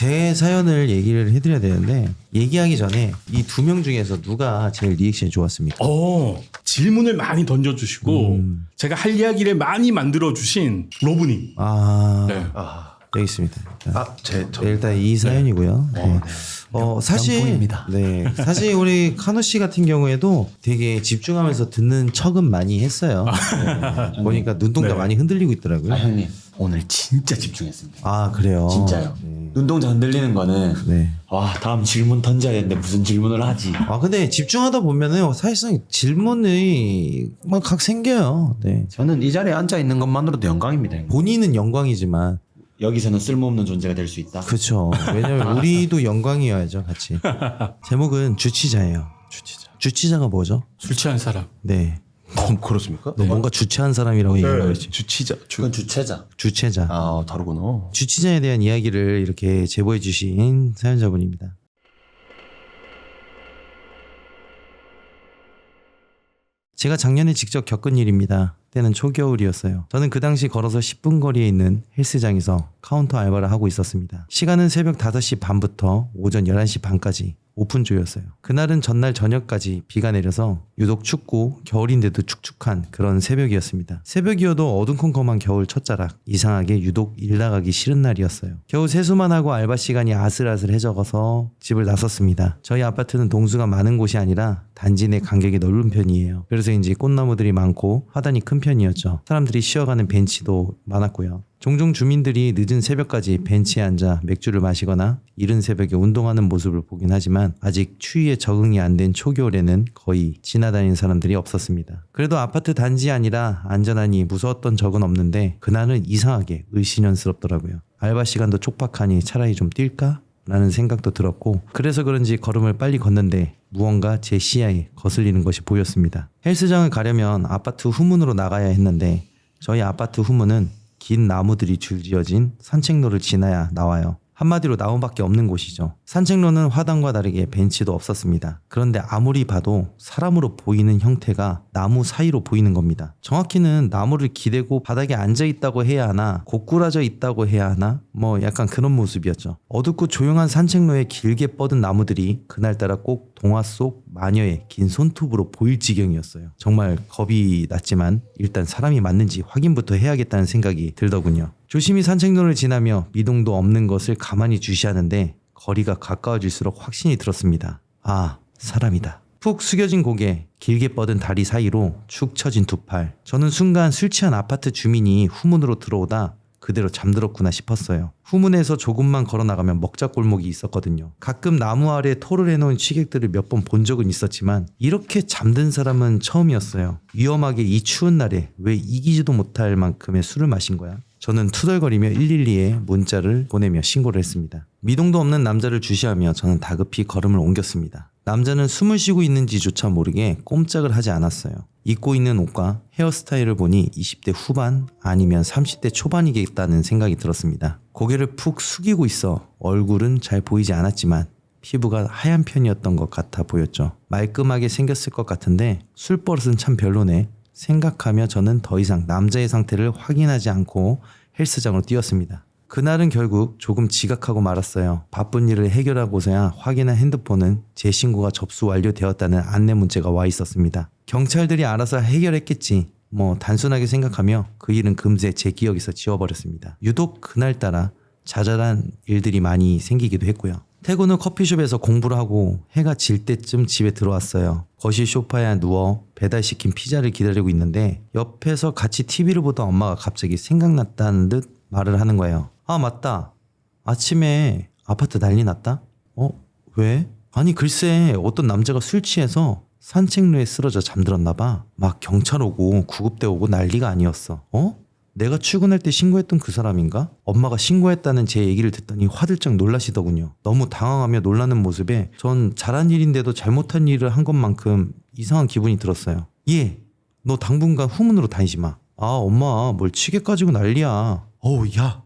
제 사연을 얘기를 해드려야 되는데 얘기하기 전에 이 두 명 중에서 누가 제일 리액션이 좋았습니까? 어, 질문을 많이 던져주시고 음. 제가 할 이야기를 많이 만들어주신 로브님. 아 네. 아, 여기 있습니다. 아, 제 저. 네, 일단 이 사연이고요. 네. 어 사실 명품입니다. 네 사실 우리 카노 씨 같은 경우에도 되게 집중하면서 듣는 척은 많이 했어요. 네. 보니까 눈동자 네. 많이 흔들리고 있더라고요. 아 형님 오늘 진짜 집중했습니다. 아 그래요. 진짜요. 네. 눈동자 흔들리는 거는 네. 와 다음 질문 던져야 되는데 무슨 질문을 하지? 아 근데 집중하다 보면은 사실상 질문이 막각 생겨요. 네. 저는 이 자리에 앉아 있는 것만으로도 영광입니다. 형님. 본인은 영광이지만 여기서는 쓸모없는 존재가 될 수 있다. 그렇죠. 왜냐면 우리도 영광이어야죠, 같이. 제목은 주치자예요. 주치자. 주치자가 뭐죠? 술 취한 사람. 네. 어, 그렇습니까? 너 뭔가 주체한 사람이라고 얘기하고 네. 있지. 주치자. 주. 그건 주체자. 주체자. 아, 다르구나. 주치자에 대한 이야기를 이렇게 제보해 주신 사연자분입니다. 제가 작년에 직접 겪은 일입니다. 때는 초겨울이었어요. 저는 그 당시 걸어서 10분 거리에 있는 헬스장에서 카운터 알바를 하고 있었습니다. 시간은 새벽 5시 반부터 오전 11시 반까지 오픈조였어요. 그날은 전날 저녁까지 비가 내려서 유독 춥고 겨울인데도 축축한 그런 새벽이었습니다. 새벽이어도 어두컴컴한 겨울 첫자락 이상하게 유독 일 나가기 싫은 날이었어요. 겨우 세수만 하고 알바 시간이 아슬아슬해져서 집을 나섰습니다. 저희 아파트는 동수가 많은 곳이 아니라 단지 내 간격이 넓은 편이에요. 그래서인지 꽃나무들이 많고 화단이 큰 편이었죠. 사람들이 쉬어가는 벤치도 많았고요. 종종 주민들이 늦은 새벽까지 벤치에 앉아 맥주를 마시거나 이른 새벽에 운동하는 모습을 보긴 하지만 아직 추위에 적응이 안 된 초겨울에는 거의 지나다니는 사람들이 없었습니다. 그래도 아파트 단지 아니라 안전하니 무서웠던 적은 없는데 그날은 이상하게 을신연스럽더라고요. 알바 시간도 촉박하니 차라리 좀 뛸까? 라는 생각도 들었고 그래서 그런지 걸음을 빨리 걷는데 무언가 제 시야에 거슬리는 것이 보였습니다. 헬스장을 가려면 아파트 후문으로 나가야 했는데 저희 아파트 후문은 긴 나무들이 줄지어진 산책로를 지나야 나와요. 한마디로 나무밖에 없는 곳이죠. 산책로는 화단과 다르게 벤치도 없었습니다. 그런데 아무리 봐도 사람으로 보이는 형태가 나무 사이로 보이는 겁니다. 정확히는 나무를 기대고 바닥에 앉아 있다고 해야 하나, 고꾸라져 있다고 해야 하나, 뭐 약간 그런 모습이었죠. 어둡고 조용한 산책로에 길게 뻗은 나무들이 그날따라 꼭 동화 속 마녀의 긴 손톱으로 보일 지경이었어요. 정말 겁이 났지만 일단 사람이 맞는지 확인부터 해야겠다는 생각이 들더군요. 조심히 산책로를 지나며 미동도 없는 것을 가만히 주시하는데 거리가 가까워질수록 확신이 들었습니다. 아, 사람이다. 푹 숙여진 고개, 길게 뻗은 다리 사이로 축 처진 두 팔. 저는 순간 술 취한 아파트 주민이 후문으로 들어오다 그대로 잠들었구나 싶었어요. 후문에서 조금만 걸어 나가면 먹자 골목이 있었거든요. 가끔 나무 아래 토를 해놓은 취객들을 몇 번 본 적은 있었지만 이렇게 잠든 사람은 처음이었어요. 위험하게 이 추운 날에 왜 이기지도 못할 만큼의 술을 마신 거야? 저는 투덜거리며 112에 문자를 보내며 신고를 했습니다. 미동도 없는 남자를 주시하며 저는 다급히 걸음을 옮겼습니다. 남자는 숨을 쉬고 있는지조차 모르게 꼼짝을 하지 않았어요. 입고 있는 옷과 헤어스타일을 보니 20대 후반 아니면 30대 초반이겠다는 생각이 들었습니다. 고개를 푹 숙이고 있어 얼굴은 잘 보이지 않았지만 피부가 하얀 편이었던 것 같아 보였죠. 말끔하게 생겼을 것 같은데 술버릇은 참 별로네. 생각하며 저는 더 이상 남자의 상태를 확인하지 않고 헬스장으로 뛰었습니다. 그날은 결국 조금 지각하고 말았어요. 바쁜 일을 해결하고서야 확인한 핸드폰은 제 신고가 접수 완료되었다는 안내 문자가 와 있었습니다. 경찰들이 알아서 해결했겠지. 뭐 단순하게 생각하며 그 일은 금세 제 기억에서 지워버렸습니다. 유독 그날따라 자잘한 일들이 많이 생기기도 했고요. 후 커피숍에서 공부를 하고 해가 질 때쯤 집에 들어왔어요. 거실 소파에 누워 배달시킨 피자를 기다리고 있는데 옆에서 같이 TV를 보던 엄마가 갑자기 생각났다는 듯 말을 하는 거예요. 아 맞다. 아침에 아파트 난리 났다? 어? 왜? 아니 글쎄 어떤 남자가 술 취해서 산책로에 쓰러져 잠들었나 봐. 막 경찰 오고 구급대 오고 난리가 아니었어. 어? 내가 출근할 때 신고했던 그 사람인가? 엄마가 신고했다는 제 얘기를 듣더니 화들짝 놀라시더군요. 너무 당황하며 놀라는 모습에 전 잘한 일인데도 잘못한 일을 한 것만큼 이상한 기분이 들었어요. 예, 너 당분간 후문으로 다니지 마. 아, 엄마 뭘 치게 가지고 난리야. 어우, 야,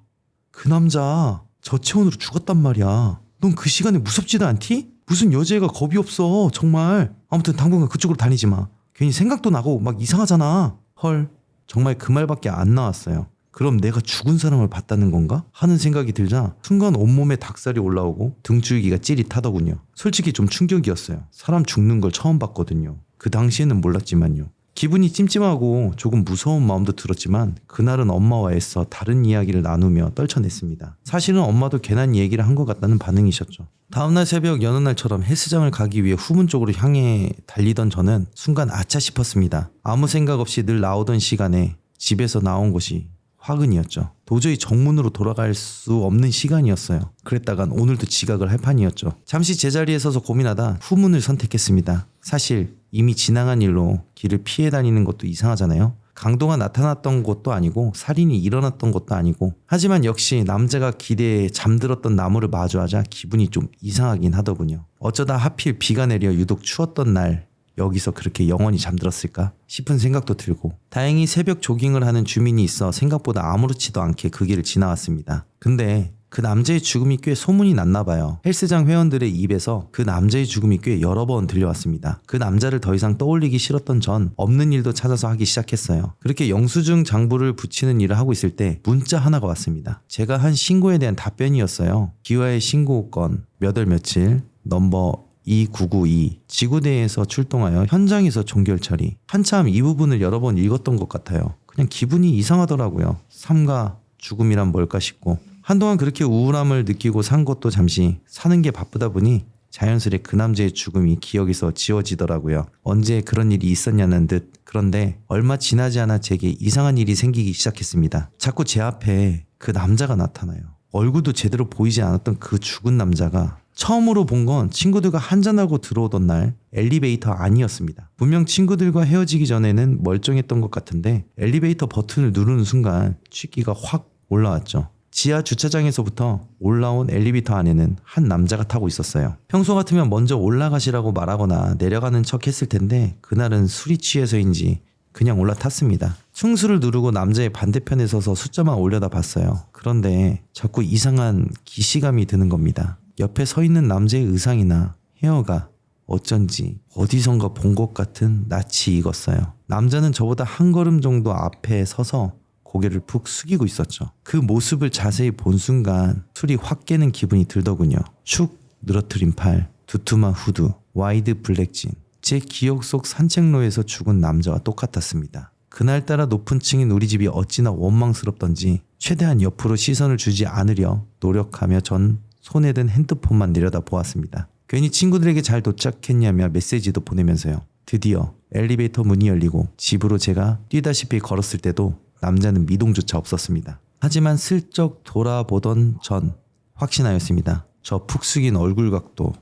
그 남자 저체온으로 죽었단 말이야. 넌 그 시간에 무섭지도 않디? 무슨 여자애가 겁이 없어, 정말. 아무튼 당분간 그쪽으로 다니지 마. 괜히 생각도 나고 막 이상하잖아. 헐, 정말 그 말밖에 안 나왔어요. 그럼 내가 죽은 사람을 봤다는 건가? 하는 생각이 들자 순간 온몸에 닭살이 올라오고 등줄기가 찌릿하더군요. 솔직히 좀 충격이었어요. 사람 죽는 걸 처음 봤거든요. 그 당시에는 몰랐지만요. 기분이 찜찜하고 조금 무서운 마음도 들었지만 그날은 엄마와 애써 다른 이야기를 나누며 떨쳐냈습니다. 사실은 엄마도 괜한 얘기를 한 것 같다는 반응이셨죠. 다음날 새벽 여느 날처럼 헬스장을 가기 위해 후문 쪽으로 향해 달리던 저는 순간 아차 싶었습니다. 아무 생각 없이 늘 나오던 시간에 집에서 나온 곳이 화근이었죠. 도저히 정문으로 돌아갈 수 없는 시간이었어요. 그랬다간 오늘도 지각을 할 판이었죠. 잠시 제자리에 서서 고민하다 후문을 선택했습니다. 사실 이미 지나간 일로 길을 피해 다니는 것도 이상하잖아요. 강도가 나타났던 것도 아니고 살인이 일어났던 것도 아니고 하지만 역시 남자가 기대에 잠들었던 나무를 마주하자 기분이 좀 이상하긴 하더군요. 어쩌다 하필 비가 내려 유독 추웠던 날 여기서 그렇게 영원히 잠들었을까 싶은 생각도 들고 다행히 새벽 조깅을 하는 주민이 있어 생각보다 아무렇지도 않게 그 길을 지나왔습니다. 근데 그 남자의 죽음이 꽤 소문이 났나 봐요. 헬스장 회원들의 입에서 그 남자의 죽음이 꽤 여러 번 들려왔습니다. 그 남자를 더 이상 떠올리기 싫었던 전 없는 일도 찾아서 하기 시작했어요. 그렇게 영수증 장부를 붙이는 일을 하고 있을 때 문자 하나가 왔습니다. 제가 한 신고에 대한 답변이었어요. 기와의 신고 건 몇 월 며칠 넘버 2992 지구대에서 출동하여 현장에서 종결 처리 한참 이 부분을 여러 번 읽었던 것 같아요. 그냥 기분이 이상하더라고요. 삶과 죽음이란 뭘까 싶고 한동안 그렇게 우울함을 느끼고 산 것도 잠시 사는 게 바쁘다 보니 자연스레 그 남자의 죽음이 기억에서 지워지더라고요. 언제 그런 일이 있었냐는 듯 그런데 얼마 지나지 않아 제게 이상한 일이 생기기 시작했습니다. 자꾸 제 앞에 그 남자가 나타나요. 얼굴도 제대로 보이지 않았던 그 죽은 남자가 처음으로 본 건 친구들과 한잔하고 들어오던 날 엘리베이터 아니었습니다. 분명 친구들과 헤어지기 전에는 멀쩡했던 것 같은데 엘리베이터 버튼을 누르는 순간 취기가 확 올라왔죠. 지하 주차장에서부터 올라온 엘리베이터 안에는 한 남자가 타고 있었어요. 평소 같으면 먼저 올라가시라고 말하거나 내려가는 척 했을 텐데 그날은 술이 취해서인지 그냥 올라탔습니다. 충수를 누르고 남자의 반대편에 서서 숫자만 올려다 봤어요. 그런데 자꾸 이상한 기시감이 드는 겁니다. 옆에 서 있는 남자의 의상이나 헤어가 어쩐지 어디선가 본 것 같은 낯이 익었어요. 남자는 저보다 한 걸음 정도 앞에 서서 고개를 푹 숙이고 있었죠. 그 모습을 자세히 본 순간 술이 확 깨는 기분이 들더군요. 축 늘어뜨린 팔, 두툼한 후드, 와이드 블랙진. 제 기억 속 산책로에서 죽은 남자와 똑같았습니다. 그날따라 높은 층인 우리 집이 어찌나 원망스럽던지 최대한 옆으로 시선을 주지 않으려 노력하며 전 손에 든 핸드폰만 내려다 보았습니다. 괜히 친구들에게 잘 도착했냐며 메시지도 보내면서요. 드디어 엘리베이터 문이 열리고 집으로 제가 뛰다시피 걸었을 때도 남자는 미동조차 없었습니다. 하지만 슬쩍 돌아보던 전 확신하였습니다. 저 푹 숙인 얼굴 각도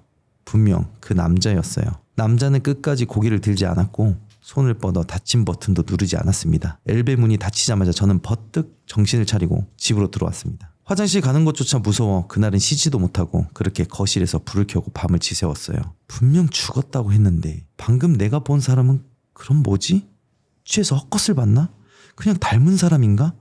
분명 그 남자였어요. 남자는 끝까지 고개를 들지 않았고 손을 뻗어 닫힌 버튼도 누르지 않았습니다. 엘베 문이 닫히자마자 저는 버뜩 정신을 차리고 집으로 들어왔습니다. 화장실 가는 것조차 무서워 그날은 쉬지도 못하고 그렇게 거실에서 불을 켜고 밤을 지새웠어요. 분명 죽었다고 했는데 방금 내가 본 사람은 그럼 뭐지? 취해서 헛것을 봤나? 그냥 닮은 사람인가?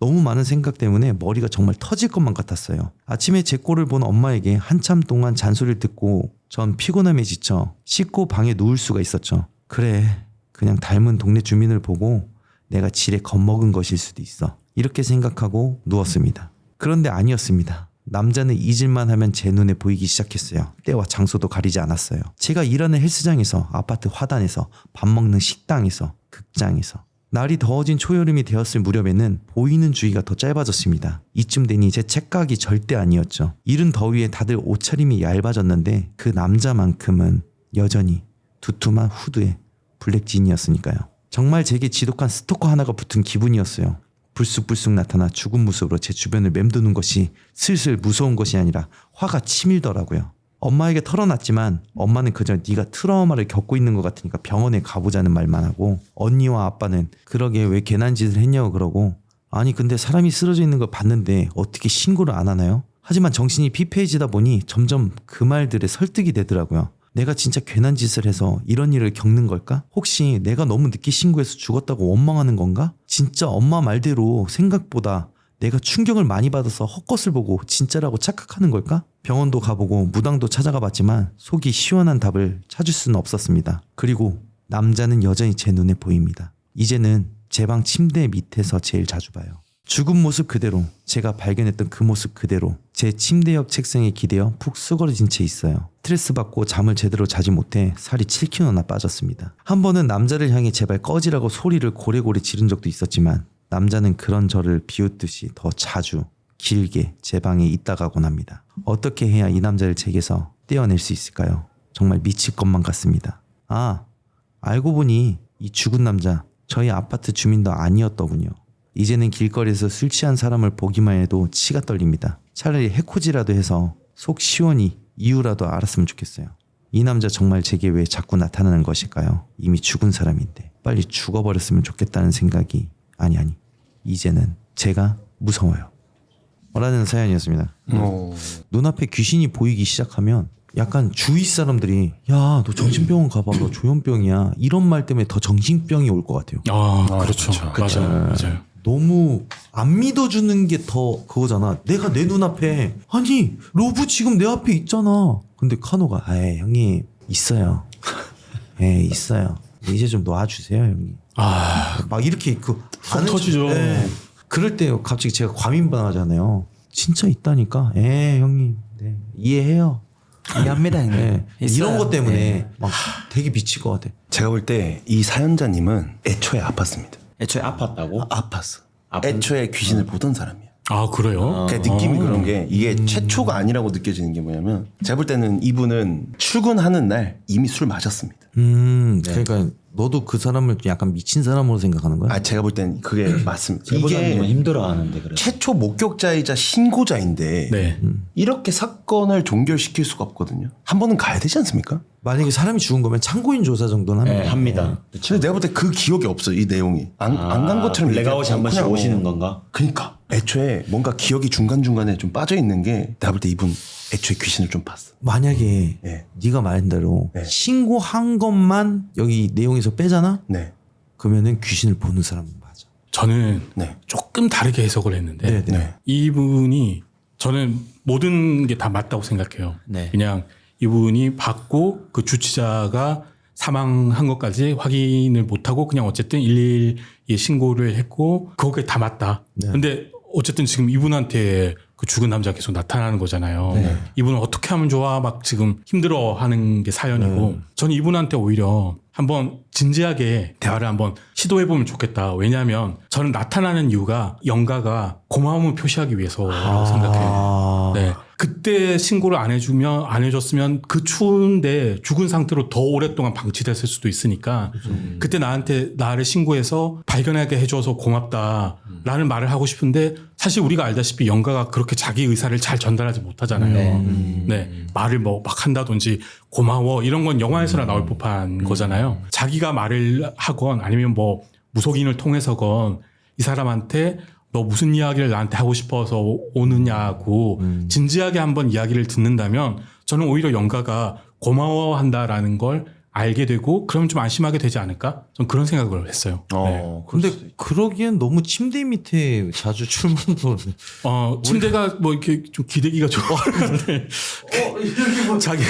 너무 많은 생각 때문에 머리가 정말 터질 것만 같았어요. 아침에 제 꼴을 본 엄마에게 한참 동안 잔소리를 듣고 전 피곤함에 지쳐 씻고 방에 누울 수가 있었죠. 그래, 그냥 닮은 동네 주민을 보고 내가 지레 겁먹은 것일 수도 있어. 이렇게 생각하고 누웠습니다. 그런데 아니었습니다. 남자는 잊을만 하면 제 눈에 보이기 시작했어요. 때와 장소도 가리지 않았어요. 제가 일하는 헬스장에서, 아파트 화단에서, 밥 먹는 식당에서, 극장에서. 날이 더워진 초여름이 되었을 무렵에는 보이는 주기가 더 짧아졌습니다. 이쯤 되니 제 착각이 절대 아니었죠. 이른 더위에 다들 옷차림이 얇아졌는데 그 남자만큼은 여전히 두툼한 후드에 블랙진이었으니까요. 정말 제게 지독한 스토커 하나가 붙은 기분이었어요. 불쑥불쑥 나타나 죽은 모습으로 제 주변을 맴도는 것이 슬슬 무서운 것이 아니라 화가 치밀더라고요. 엄마에게 털어놨지만 엄마는 그저 네가 트라우마를 겪고 있는 것 같으니까 병원에 가보자는 말만 하고 언니와 아빠는 그러게 왜 괜한 짓을 했냐고 그러고 아니 근데 사람이 쓰러져 있는 걸 봤는데 어떻게 신고를 안 하나요? 하지만 정신이 피폐해지다 보니 점점 그 말들에 설득이 되더라고요. 내가 진짜 괜한 짓을 해서 이런 일을 겪는 걸까? 혹시 내가 너무 늦게 신고해서 죽었다고 원망하는 건가? 진짜 엄마 말대로 생각보다 내가 충격을 많이 받아서 헛것을 보고 진짜라고 착각하는 걸까? 병원도 가보고 무당도 찾아가 봤지만 속이 시원한 답을 찾을 수는 없었습니다. 그리고 남자는 여전히 제 눈에 보입니다. 이제는 제 방 침대 밑에서 제일 자주 봐요. 죽은 모습 그대로 제가 발견했던 그 모습 그대로 제 침대 옆 책상에 기대어 푹 쓰러진 채 있어요. 스트레스 받고 잠을 제대로 자지 못해 살이 7kg나 빠졌습니다. 한 번은 남자를 향해 제발 꺼지라고 소리를 고래고래 지른 적도 있었지만 남자는 그런 저를 비웃듯이 더 자주 길게 제 방에 있다 가곤 합니다. 어떻게 해야 이 남자를 제게서 떼어낼 수 있을까요? 정말 미칠 것만 같습니다. 아, 알고 보니 이 죽은 남자 저희 아파트 주민도 아니었더군요. 이제는 길거리에서 술 취한 사람을 보기만 해도 치가 떨립니다. 차라리 해코지라도 해서 속 시원히 이유라도 알았으면 좋겠어요. 이 남자 정말 제게 왜 자꾸 나타나는 것일까요? 이미 죽은 사람인데 빨리 죽어버렸으면 좋겠다는 생각이 아니 아니 이제는 제가 무서워요. 라는 사연이었습니다. 어. 눈앞에 귀신이 보이기 시작하면 약간 주위 사람들이 야 너 정신병원 가봐 너 조현병이야 이런 말 때문에 더 정신병이 올 것 같아요. 아, 그렇죠. 그렇죠. 맞아요. 맞아요. 너무 안 믿어주는 게 더 그거잖아. 내가 내 눈앞에 아니 로브 지금 내 앞에 있잖아. 근데 카노가 에 형님 있어요. 에 있어요. 이제 좀 놔주세요 형님. 아, 막 이렇게 그 속 터지죠. 네. 그럴 때 갑자기 제가 과민반하잖아요. 진짜 있다니까. 에 형님 네. 이해해요. 이해합니다 형님. 네. 있어요. 이런 것 때문에 네. 막 되게 미칠 것 같아. 제가 볼 때 이 사연자님은 애초에 아팠습니다. 애초에 아팠다고? 아팠어. 아픈- 애초에 귀신을 보던 사람이야. 아 그래요? 그 느낌이 그런 게 이게 최초가 아니라고 느껴지는 게 뭐냐면 제가 볼 때는 이분은 출근하는 날 이미 술 마셨습니다. 음, 그러니까 너도 그 사람을 좀 약간 미친 사람으로 생각하는 거야? 아 제가 볼 땐 그게 맞습니다. 제보자님은 이게 힘들어하는데 그래. 최초 목격자이자 신고자인데 네. 이렇게 사건을 종결시킬 수가 없거든요. 한 번은 가야 되지 않습니까? 만약에 사람이 죽은 거면 참고인 조사 정도는 합니다. 네, 합니다. 근데 내가 볼 때 그 기억이 없어 이 내용이 안간 것처럼 블랙아웃이 한 번씩 그냥, 어, 오시는 건가? 그러니까 애초에 뭔가 기억이 중간 중간에 좀 빠져 있는 게 내가 볼 때 이분 애초에 귀신을 좀 봤어. 만약에 네. 네가 말한 대로 네. 신고한 것만 여기 내용에서 빼잖아? 네, 그러면은 귀신을 보는 사람은 맞아. 저는 네, 조금 다르게 해석을 했는데 네, 네. 네. 이분이 저는 모든 게 다 맞다고 생각해요. 네. 그냥 이분이 받고 그 주치자가 사망한 것까지 확인을 못하고 그냥 어쨌든 112에 신고를 했고 그게 다 맞다. 네. 근데 어쨌든 지금 이분한테 그 죽은 남자 계속 나타나는 거잖아요. 네. 이분은 어떻게 하면 좋아? 막 지금 힘들어 하는 게 사연이고 네. 저는 이분한테 오히려 한번 진지하게 대화를 한번 시도해 보면 좋겠다. 왜냐하면 저는 나타나는 이유가 영가가 고마움을 표시하기 위해서라고 생각해요. 아, 네. 그때 신고를 안 해주면 안 해줬으면 그 추운데 죽은 상태로 더 오랫동안 방치됐을 수도 있으니까 그때 나한테 나를 신고해서 발견하게 해줘서 고맙다 라는 말을 하고 싶은데 사실 우리가 알다시피 영가가 그렇게 자기 의사를 잘 전달하지 못하잖아요. 네. 네. 말을 뭐 막 한다든지 고마워 이런 건 영화에서나 나올 법한 거잖아요. 자기가 말을 하건 아니면 뭐 무속인을 통해서건 이 사람한테 너 무슨 이야기를 나한테 하고 싶어서 오느냐고 진지하게 한번 이야기를 듣는다면 저는 오히려 영가가 고마워한다라는 걸 알게 되고 그러면 좀 안심하게 되지 않을까? 전 그런 생각을 했어요. 네. 어, 그럴 근데 수도 있- 그러기엔 너무 침대 밑에 자주 출근도 어, 침대가 뭐 이렇게 좀 기대기가 좋아하는데 자기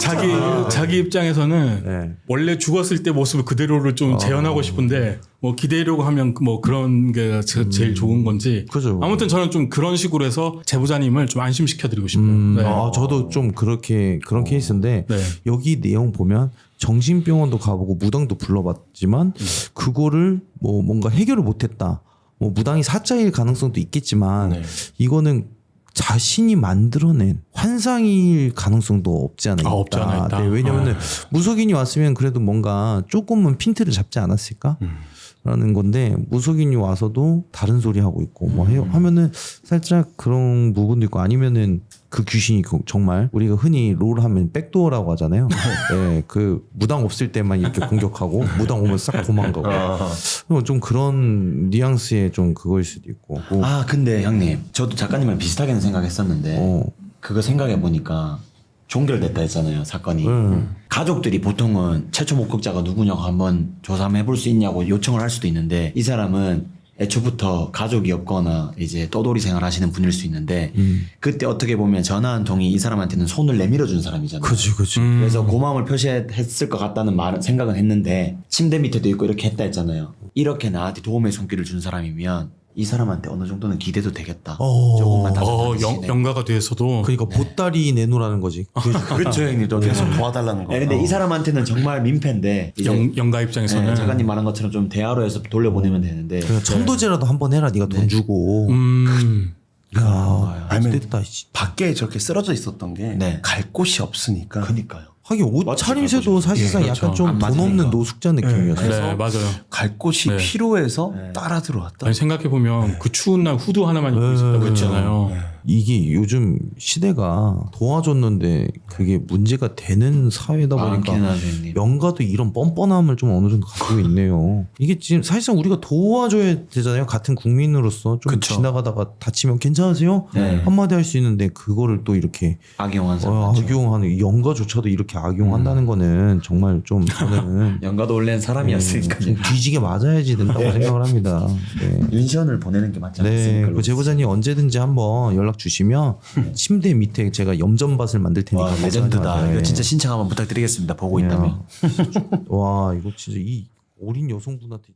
자기 자기 입장에서는 네. 원래 죽었을 때 모습을 그대로를 좀 재현하고 싶은데 뭐 기대려고 하면 뭐 그런 게 제- 제일 좋은 건지 그죠. 아무튼 저는 좀 그런 식으로 해서 제보자님을 좀 안심시켜 드리고 싶어요. 음, 네. 아, 저도 좀 그렇게 그런 케이스인데 네. 여기 내용 보면 정신병원도 가보고 무당도 불러봤지만 그거를 뭐 뭔가 해결을 못했다. 뭐 무당이 사자일 가능성도 있겠지만 네. 이거는 자신이 만들어낸 환상일 가능성도 없지 않아 있다. 아, 없지 않아 있다. 네, 왜냐면은 아. 무속인이 왔으면 그래도 뭔가 조금은 핀트를 잡지 않았을까? 라는 건데 무속인이 와서도 다른 소리 하고 있고 뭐 해요. 하면은 살짝 그런 부분도 있고 아니면은 그 귀신이 그- 정말 우리가 흔히 롤 하면 백도어라고 하잖아요. 예, 그 무당 없을 때만 이렇게 공격하고 무당 오면 싹 도망가고. 아, 어, 좀 그런 뉘앙스의 좀 그거일 수도 있고. 뭐, 아 근데 형님 저도 작가님이랑 비슷하게는 생각했었는데 어, 그거 생각해 보니까 종결됐다 했잖아요 사건이 음. 가족들이 보통은 최초 목격자가 누구냐고 한번 조사해 볼 수 있냐고 요청을 할 수도 있는데 이 사람은 애초부터 가족이 없거나 이제 떠돌이 생활 하시는 분일 수 있는데 음. 그때 어떻게 보면 전화 한 통이 이 사람한테는 손을 내밀어 준 사람이잖아요. 그지 그지 음. 그래서 고마움을 표시했을 것 같다는 말 생각은 했는데 침대 밑에도 있고 이렇게 했다 했잖아요. 이렇게 나한테 도움의 손길을 준 사람이면 이 사람한테 어느 정도는 기대도 되겠다. 어. 조금만 다소 어. 영, 영가가 돼서도 그러니까 보따리 내놓으라는 거지. 그렇죠 형님 또 계속 계속. 도와달라는 거. 네, 근데 이 사람한테는 정말 민폐인데 이제 영, 영가 입장에서는 네, 작가님 말한 것처럼 좀 대화로 해서 돌려보내면 되는데 그러니까 천도제라도 한번 해라. 네가 돈 주고. 음, 야, 아니면- 됐다. 씨. 밖에 저렇게 쓰러져 있었던 게갈 네. 곳이 없으니까 그니까요. 하긴 옷 맞지, 차림새도. 사실상 예, 약간 그렇죠. 좀안돈 없는 맞으니까. 노숙자 느낌이었어요. 네, 맞아요. 갈 곳이 네. 필요해서 네. 따라 들어왔다. 아니, 생각해보면 그 추운 날 후드 하나만 입고 네, 있었다고 그렇죠. 했잖아요. 이게 요즘 시대가 도와줬는데 그게 문제가 되는 사회다 보니까 하죠 형님. 명가도 이런 뻔뻔함을 좀 어느 정도 가지고 있네요. 이게 지금 사실상 우리가 도와줘야 되잖아요. 같은 국민으로서 좀 그쵸. 지나가다가 다치면 괜찮으세요? 네. 한마디 할 수 있는데 그거를 또 이렇게 악용한 사람 어. 악용하는 영가조차도 이렇게 악용한다는 거는 정말 좀 저는 영가도 원래는 사람이었으니까요. 좀 뒤지게 맞아야지 된다고 생각을 합니다. 네. 윤시원을 보내는 게 맞지 네, 않습니까? 그 제보자님 언제든지 한번 연락 주시면 침대 밑에 제가 염전밭을 만들 테니까 와 레전드다. 마세요. 이거 진짜 신청 한번 부탁드리겠습니다. 보고 야. 있다면. 와 이거 진짜 이 어린 여성분한테